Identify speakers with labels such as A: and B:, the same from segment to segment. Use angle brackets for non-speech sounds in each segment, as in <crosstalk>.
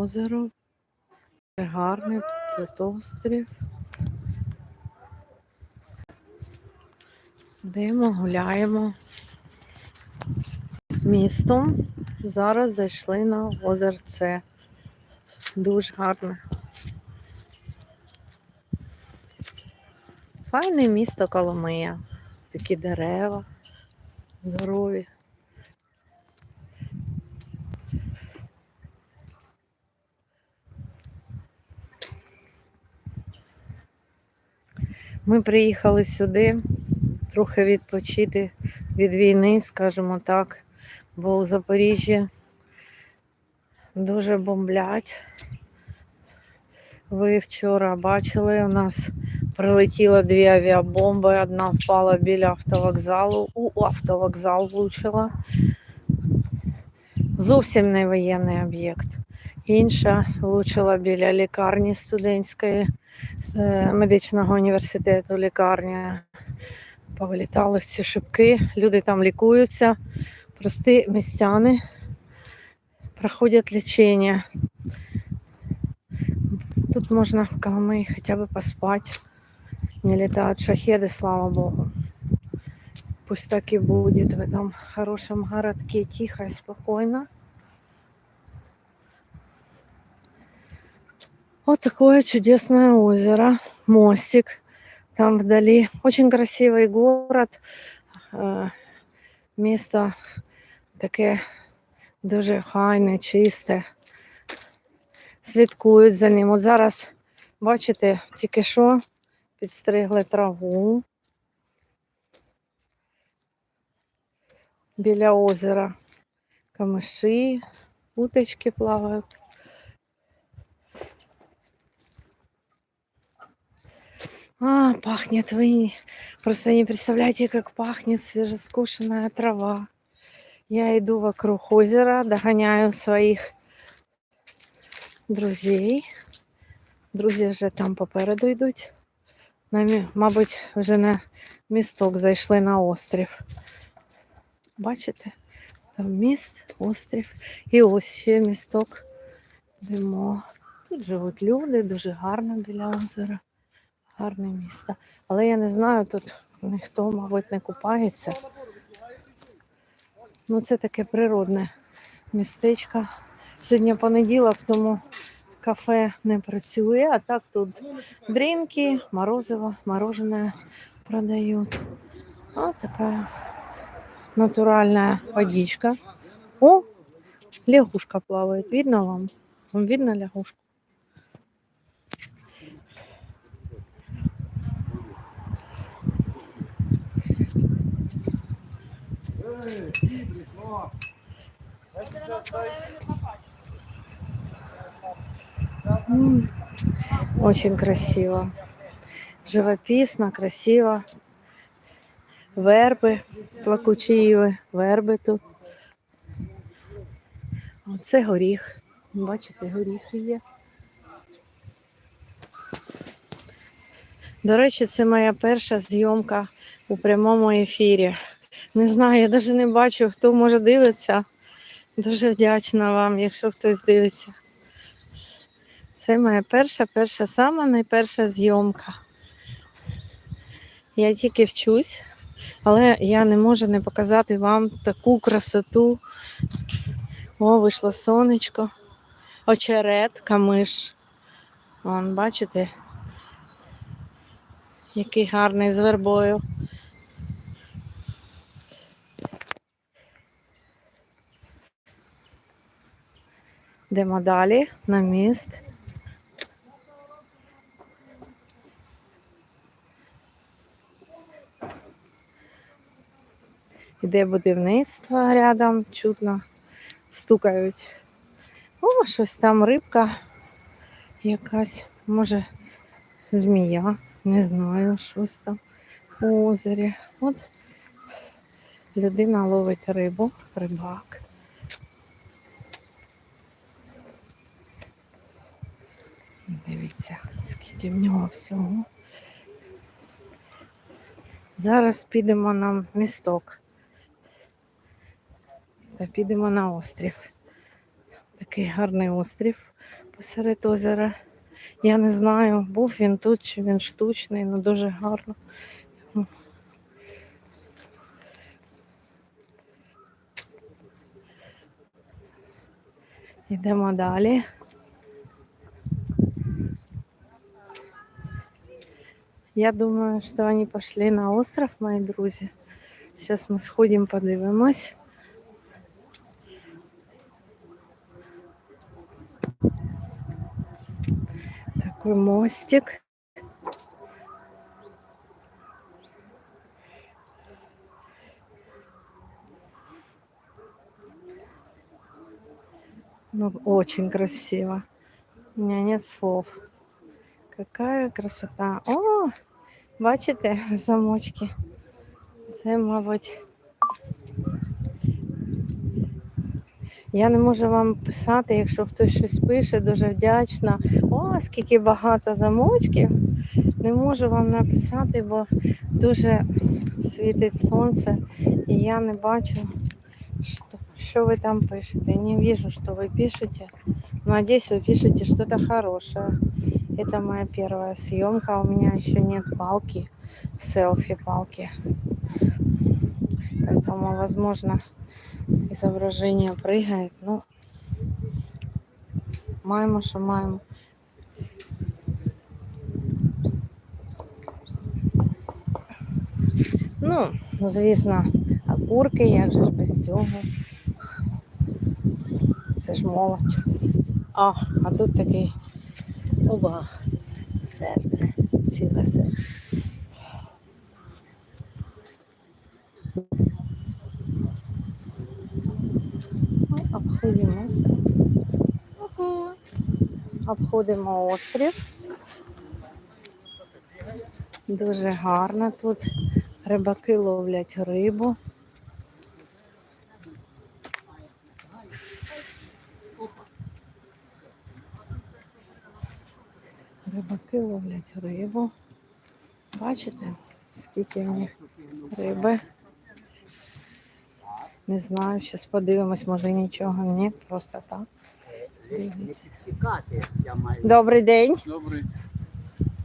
A: озеро. Гарний тут острів. Йдемо, гуляємо містом. Зараз зайшли на озерце. Дуже гарне. Файне місто Коломия. Такі дерева, здорові. Ми приїхали сюди трохи відпочити від війни, скажімо так, бо у Запоріжжі дуже бомблять. Ви вчора бачили, у нас прилетіло дві авіабомби, одна впала біля автовокзалу, у автовокзал влучила. Зовсім не воєнний об'єкт. Інша влучила біля лікарні студентської з е, медичного університету лікарня. Повилітали всі шибки, люди там лікуються, прості містяни проходять лічення. Тут можна в Коломиї хоча б поспати. Не летают шахеды, слава богу. Пусть так и будет в этом хорошем городке, тихо и спокойно. Вот такое чудесное озеро, мостик там вдали. Очень красивый город. Е, Місто таке дуже хайне, чисте. Слідкують за ним. От зараз, бачите, тільки що підстригли траву біля озера. Камиші, уточки плавають. А, пахнет вы просто не представляете, как пахнет свежескошенная трава. Я иду вокруг озера, догоняю своих друзей. Друзі вже там попереду йдуть. Намі- Мабуть, вже на місток зайшли на острів. Бачите? Там міст, острів. І ось ще місток. Йдемо. Тут живуть люди, дуже гарно біля озера. Гарне місто. Але я не знаю, тут ніхто, мабуть, не купається. Ну, це таке природне містечко. Сьогодні понеділок, тому кафе не працює, а так тут дрінки, морозиво, мороженое продають. Ось така натуральна водичка. О, лягушка плаває. Видно? Вам видно лягушку? Очень красиво. Живописно, красиво. Верби, плакучі верби тут. Оце горіх. Бачите, горіхи є. До речі, це моя перша зйомка у прямому ефірі. Не знаю, я навіть не бачу, хто може дивитися. Дуже вдячна вам, якщо хтось дивиться. Це моя перша, перша, сама найперша зйомка. Я тільки вчусь, але я не можу не показати вам таку красоту. О, вийшло сонечко. Очерет, камиш. Вон, бачите, який гарний з вербою. Йдемо далі на міст. Іде будівництво рядом, чутно стукають. О, щось там рибка якась, може змія, не знаю, щось там у озері. От людина ловить рибу, рибак. Дивіться, скільки в нього всього. Зараз підемо на місток. Та підемо на острів. Такий гарний острів посеред озера. Я не знаю, був він тут чи він штучний, але дуже гарно. Йдемо далі. Я думаю, что они пошли на остров, мои друзья. Сейчас мы сходим, подивимось. Такой мостик. Ну, очень красиво. У меня нет слов. Какая красота. О, бачите, <laughs> замочки. Це, мабуть. Я не можу вам писати, якщо хтось щось пише, дуже вдячна. О, скільки багато замочків. Не можу вам написати, бо дуже світить сонце, і я не бачу, що, що ви там пишете. Не вижу, что вы пишете. Надеюсь, вы пишете что-то хорошее. Это моя первая съемка. У меня еще нет палки, селфи-палки. Поэтому, возможно, изображение прыгает. Ну, маємо, що маємо. Ну, звісно, окурки, як же ж без цього. Це ж молодь. А, а тут такий оба серце, ціле серце. Обходимо острів. Обходимо острів. Дуже гарно тут. Рибаки ловлять рибу. Рибаки ловлять рибу. Бачите, скільки в них риби. Не знаю, зараз подивимось, може нічого. Ні, просто так. Дивіться. Добрий день.
B: Добрий.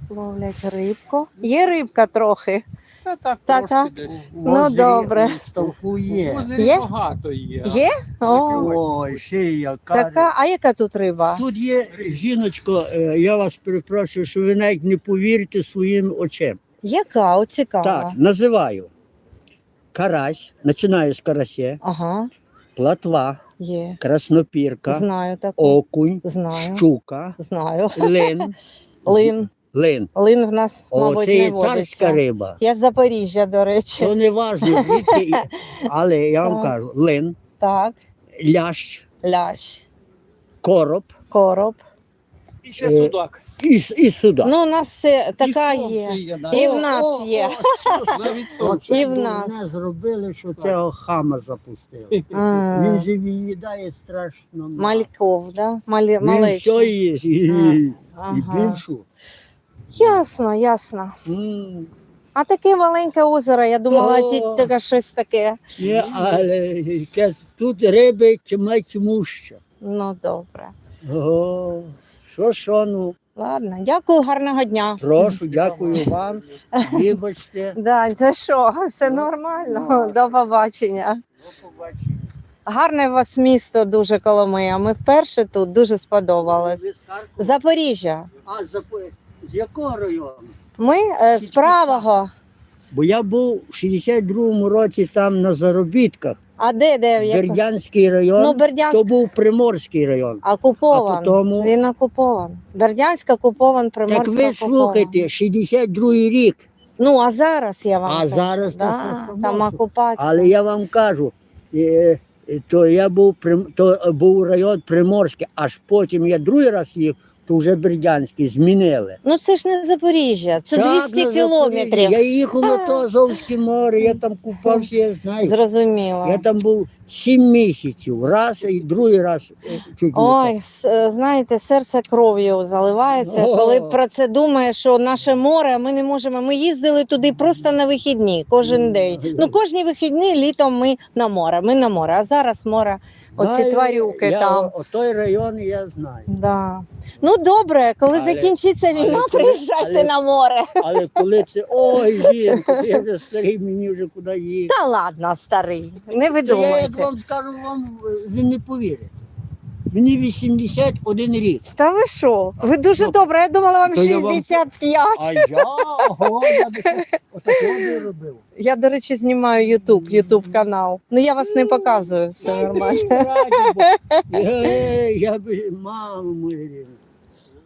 A: Ловлять рибку. Є рибка трохи.
B: Та так,
A: Та,
B: трошки
A: та.
B: десь.
A: Ну, добре.
C: Ставку є.
B: озері
A: Є?
B: багато є.
A: Є? О,
C: Ой, ще й яка.
A: така, а яка тут риба?
C: Тут є жіночко, е, я вас перепрошую, що ви навіть не повірите своїм очам.
A: Яка? О, цікава.
C: Так, називаю. Карась, починаю з карася,
A: Ага,
C: платва,
A: є.
C: краснопірка,
A: Знаю таку.
C: окунь,
A: Знаю.
C: щука,
A: Знаю.
C: лин.
A: Лин.
C: Лин.
A: Лин в нас,
C: О,
A: мабуть,
C: це
A: не
C: є
A: водиться.
C: царська риба.
A: Я з Запоріжжя, до речі.
C: То не важливо, звідки, <laughs> але я вам
A: Так.
C: кажу, лин,
A: Так,
C: лящ,
A: лящ,
C: короб
A: короб.
B: І ще
C: Е,
B: судак.
C: і, с- і суда.
A: Ну, у нас все така
B: І
A: є. І в нас є. <laughs>
B: Навіть сонце.
A: І в нас.
C: зробили, що цього хама запустили.
A: А,
C: Він же їдає страшно. мало.
A: Мальков, да? Малі,
C: Він
A: малечий.
C: все їсть, і, і
A: Ага.
C: більшу.
A: Ясно, ясно.
C: М,
A: А таке маленьке озеро, я думала,
C: О.
A: таке щось таке.
C: Ні, але тут риби тьма тьмуща.
A: Ну, добре.
C: О, що, що, ну,
A: Ладно, дякую, гарного дня.
C: прошу, дякую вам. Вибачте. <laughs>
A: Да, це що, все нормально. До побачення. Гарне у вас місто дуже Коломия. Ми вперше тут дуже сподобалось.
C: Ви з Харкова?
A: Запоріжжя.
C: А, з, з якого району?
A: Ми е, з правого.
C: Бо я був в 62-му році там на заробітках.
A: А де, де? в
C: Бердянський район,
A: Ну, Бердянськ
C: то був Приморський район.
A: окупован.
C: А потому-
A: Він окупован. Бердянськ окупован,
C: Так ви
A: окупован.
C: слухайте, 62-й рік,
A: Ну, а зараз я вам
C: А
A: кажу.
C: зараз то
A: да,
C: все
A: там окупація.
C: але я вам кажу, е, е, то я був Прим- то був район Приморський, аж потім я другий раз їв то вже Бердянський, змінили.
A: Ну це ж не Запоріжжя, це
C: Так,
A: 200
C: на
A: кілометрів.
C: Я їхав на то Азовське море, я там купався, я знаю.
A: Зрозуміло.
C: Я там був сім місяців, раз і другий раз е, чуть не
A: Ой, с- е, знаєте, серце кров'ю заливається,
C: О.
A: коли про це думаєш, що наше море, ми не можемо. Ми їздили туди просто на вихідні, кожен день. Ну, кожні вихідні літом ми на море. Ми на море. А зараз море, оці
C: Знаю,
A: тварюки
C: я,
A: там.
C: О, о той район я знаю.
A: Да. Ну добре, коли
C: Але-
A: закінчиться війна,
C: але коли-
A: приїжджайте
C: але-
A: на море.
C: Але коли це ой, жінка, я вже старий, мені вже куди їхати.
A: Та ладно, старий, не
C: Та я як вам скажу, вам е, він не повірить. Мені 81 рік.
A: Та ви що? Ви дуже
C: Ну,
A: добре. Я думала, вам
C: то я вам-
A: 65.
C: А я ого, я би так- отакого не робив.
A: Я, до речі, знімаю Ютуб, Ютуб канал. Ну я вас не показую, все нормально.
C: Раді. <laughs> Е, Я би маму мою.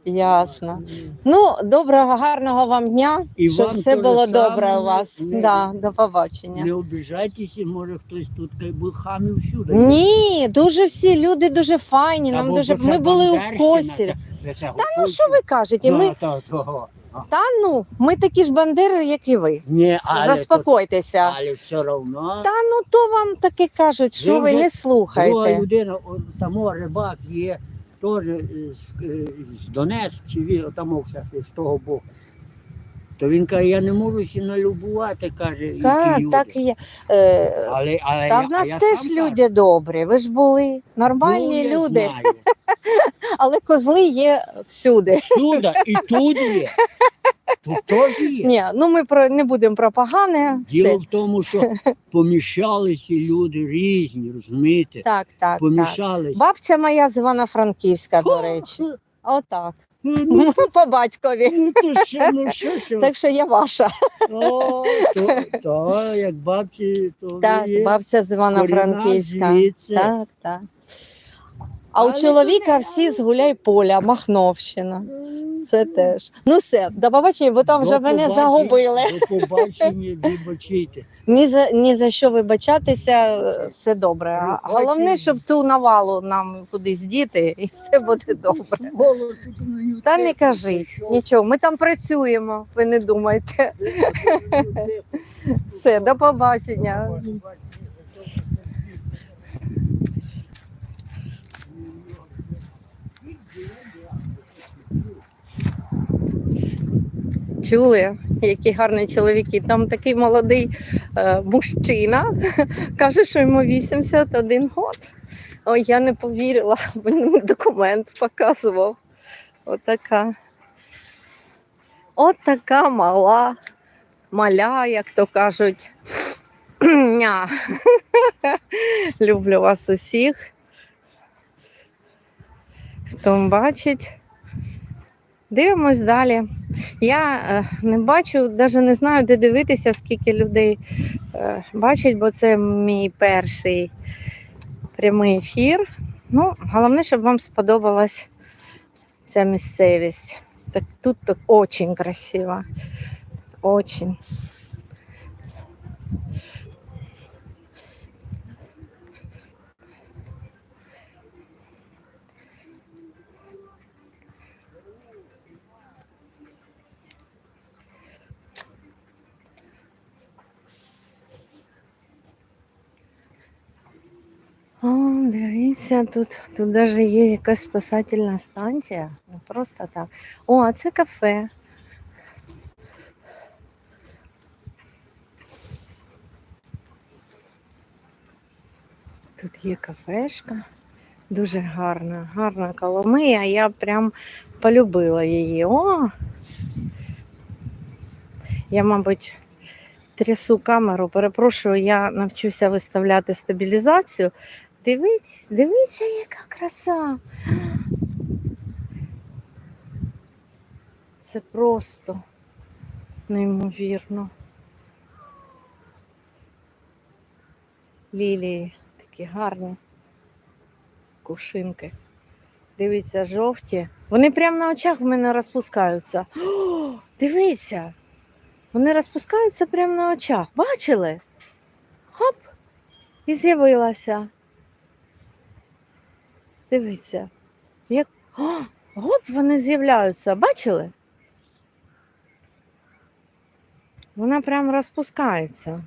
A: Ясно. Ну, доброго, гарного вам дня,
C: І
A: щоб
C: вам
A: все
C: те
A: було
C: ж
A: добре у вас.
C: Не-
A: Да, до побачення.
C: Не обіжайтеся, може хтось тут би хамів всюди.
A: Ні, дуже всі люди дуже файні. Нам
C: Або
A: дуже
C: це
A: ми були у
C: Бандерщина,
A: Косіль.
C: та- та
A: Та ну що ви кажете? Ми
C: Та, того.
A: та ну, ми такі ж бандери, як і ви.
C: Ні, але, то-
A: Заспокойтеся.
C: але все одно.
A: Та ну то вам таки кажуть, що
C: Ви
A: ви
C: вже
A: не
C: Друга
A: слухаєте.
C: людина, там рибак є, теж е, з, е, з Донецьк, чи він там з того боку. То він каже, я не можу сі налюбувати, каже,
A: Так, так і є. Е,
C: Але, але
A: Та
C: я,
A: в нас
C: я
A: теж
C: люди
A: люди добрі. Ви ж були нормальні
C: ну, я
A: люди,
C: Знаю. <laughs>
A: але козли є всюди.
C: Всюди, і тут є. Тут теж є.
A: Ні, ну ми про не будемо про погане.
C: Діло
A: Все.
C: в тому, що <laughs> помішалися люди різні, розумієте?
A: Так, так, так. Бабця моя з Івано-Франківська, до речі. Отак.
C: Ну, ну, <laughs>
A: По батькові.
C: ну, то що, ну що, що?
A: Так що я ваша.
C: О, то, то, як бабці, то
A: Так,
C: є.
A: бабця з Івано-Франківська.
C: Корінна звідси.
A: Так, так. А у чоловіка всі з Гуляйполя, Махновщина. Це теж. Ну все, до побачення, бо там
C: До
A: вже мене
C: побачення-
A: загубили.
C: До побачення, вибачайте.
A: Ні за ні за що вибачатися, все добре. А Головне, щоб ту навалу нам кудись діти, і все буде добре. Та не кажіть нічого, ми там працюємо, ви не думайте. Все, до побачення. Чули, які гарні чоловіки. Там такий молодий е, мужчина <laughs> каже, що йому 81 год. Ой, я не повірила, <laughs> він документ показував. Отака. Отака мала, маля, як то кажуть. <clears throat> <laughs> Люблю вас усіх. Хто бачить. Дивимось далі. Я е, не бачу, навіть не знаю, де дивитися, скільки людей е, бачать, бо це мій перший прямий ефір. Ну, головне, щоб вам сподобалась ця місцевість. Так, тут так очень красиво. Очень. О, дивіться, тут, тут навіть є якась спасательна станція. Не просто так. О, а це кафе. Тут є кафешка. Дуже гарна, гарна Коломия. Я прям полюбила її. О! Я, мабуть, трясу камеру. Перепрошую, я навчуся виставляти стабілізацію. Дивись, дивіться, яка краса. Це просто неймовірно. Лілії такі гарні кувшинки. Дивіться, жовті. Вони прямо на очах в мене розпускаються. О, дивіться. Вони розпускаються прямо на очах. Бачили? Хоп! І з'явилася. Дивіться. Як... О, Гоп, вони з'являються. Бачили? Вона прям розпускається.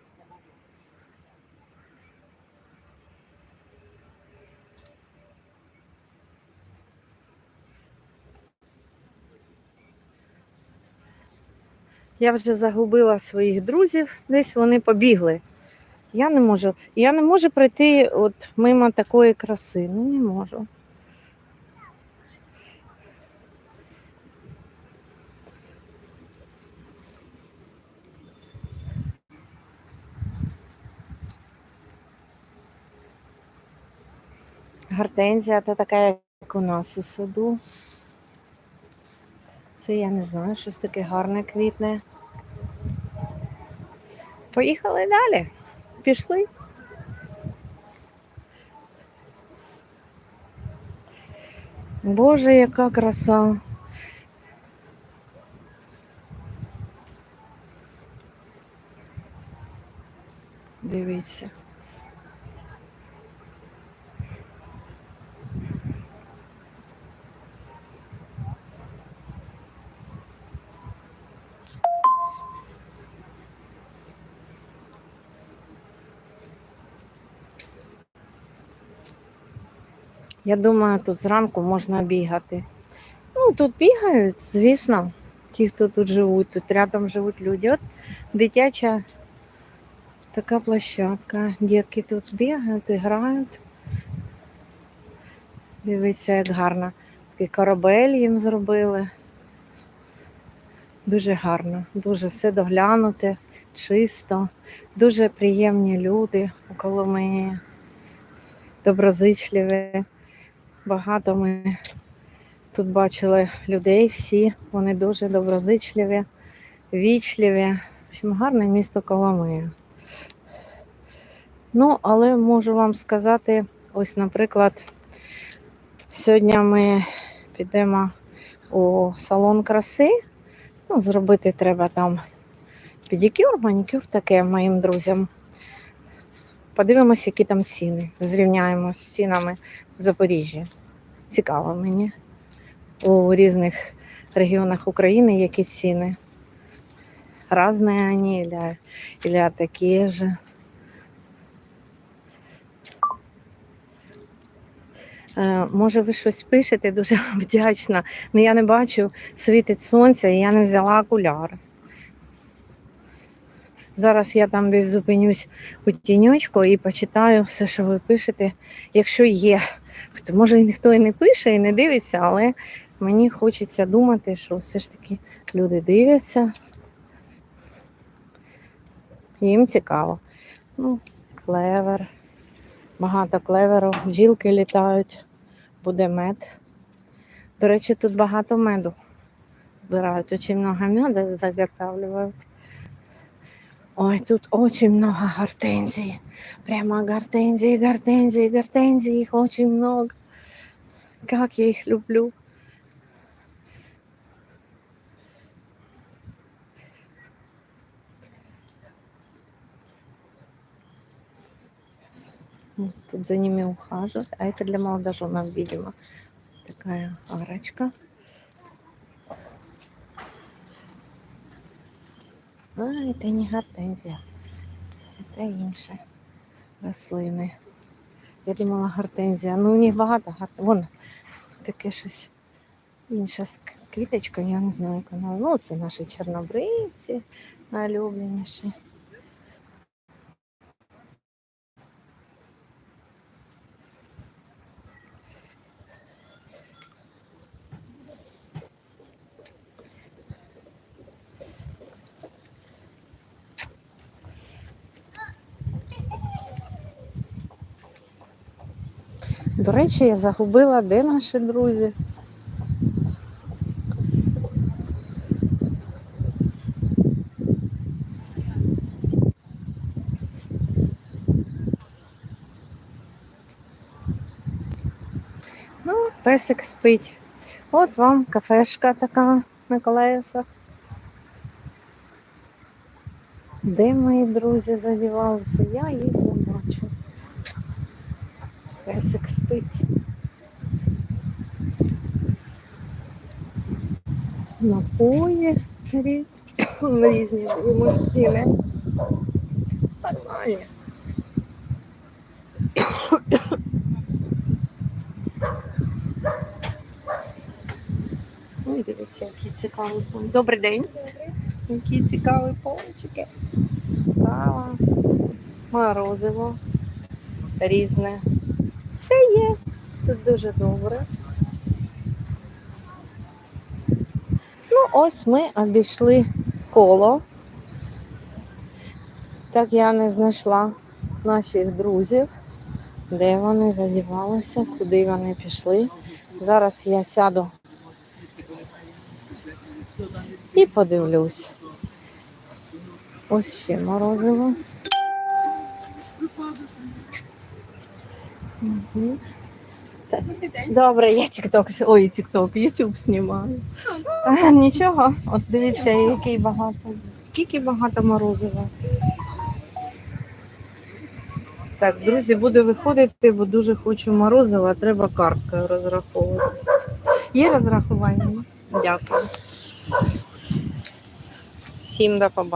A: Я вже загубила своїх друзів, десь вони побігли. Я не можу. Я не можу пройти от мимо такої краси. Ну не можу. Гортензія це така, як у нас у саду. Це я не знаю, щось таке гарне квітне. Поїхали далі. Пішли. Боже, яка краса. Дивіться. Я думаю, тут зранку можна бігати. Ну, тут бігають, звісно, ті, хто тут живуть, тут рядом живуть люди. От дитяча така площадка. Дітки тут бігають грають. Дивіться, як гарно. Такий корабель їм зробили. Дуже гарно, дуже все доглянуте, чисто, дуже приємні люди у Коломиї, доброзичливі. Багато ми тут бачили людей всі, вони дуже доброзичливі, вічливі. В общем, гарне місто Коломия. Ну, але можу вам сказати, ось, наприклад, сьогодні ми підемо у салон краси. Ну, зробити треба там педикюр, манікюр таке моїм друзям. Подивимося, які там ціни. Зрівняємо з цінами в Запоріжжі. Цікаво мені у різних регіонах України, які ціни. Разные они или, или такі ж. Е, Може, ви щось пишете, дуже <laughs> вдячна. Ну я не бачу, світить сонце, і я не взяла окуляри. Зараз я там десь зупинюсь у тіньочку і почитаю все, що ви пишете, якщо є. Хто може і ніхто і не пише, і не дивиться, але мені хочеться думати, що все ж таки люди дивляться. Їм цікаво. Ну, клевер. Багато клеверу, бджілки літають, буде мед. До речі, тут багато меду збирають, дуже багато меду заготавливають. Ой, тут очень много гортензий. Прямо гортензии, гортензии, гортензии. Их очень много. Как я их люблю. Тут за ними ухаживают. А это для молодоженов, видимо. Такая арочка. А, це не гортензія. Це інші рослини. Я думала гортензія. Ну, них багато гортензія. Вон таке щось інша квіточка, я не знаю, як вона. Ну, це наші чорнобривці найулюбленіші. До речі, я загубила, де наші друзі. Ну, песик спить. От вам кафешка така на колесах. Де мої друзі задівалися? Я їх не бачу. Песик напої рі- <coughs> різні дивимось ціни. Нормальні. <coughs> Ой, дивіться, які цікаві пон- Добрий день. Які цікаві пончики. Кава, морозиво різне. Все є. Тут дуже добре. Ну, ось ми обійшли коло. Так я не знайшла наших друзів, де вони задівалися, куди вони пішли. Зараз я сяду і подивлюсь. Ось ще морозиво. Добре, я тікток, ой, тікток, ютуб знімаю. А, нічого, от дивіться, який багато. Скільки багато морозива. Так, друзі, буду виходити, бо дуже хочу морозива, треба карткою розраховуватися. Є розрахування? Дякую. Всім до побачення.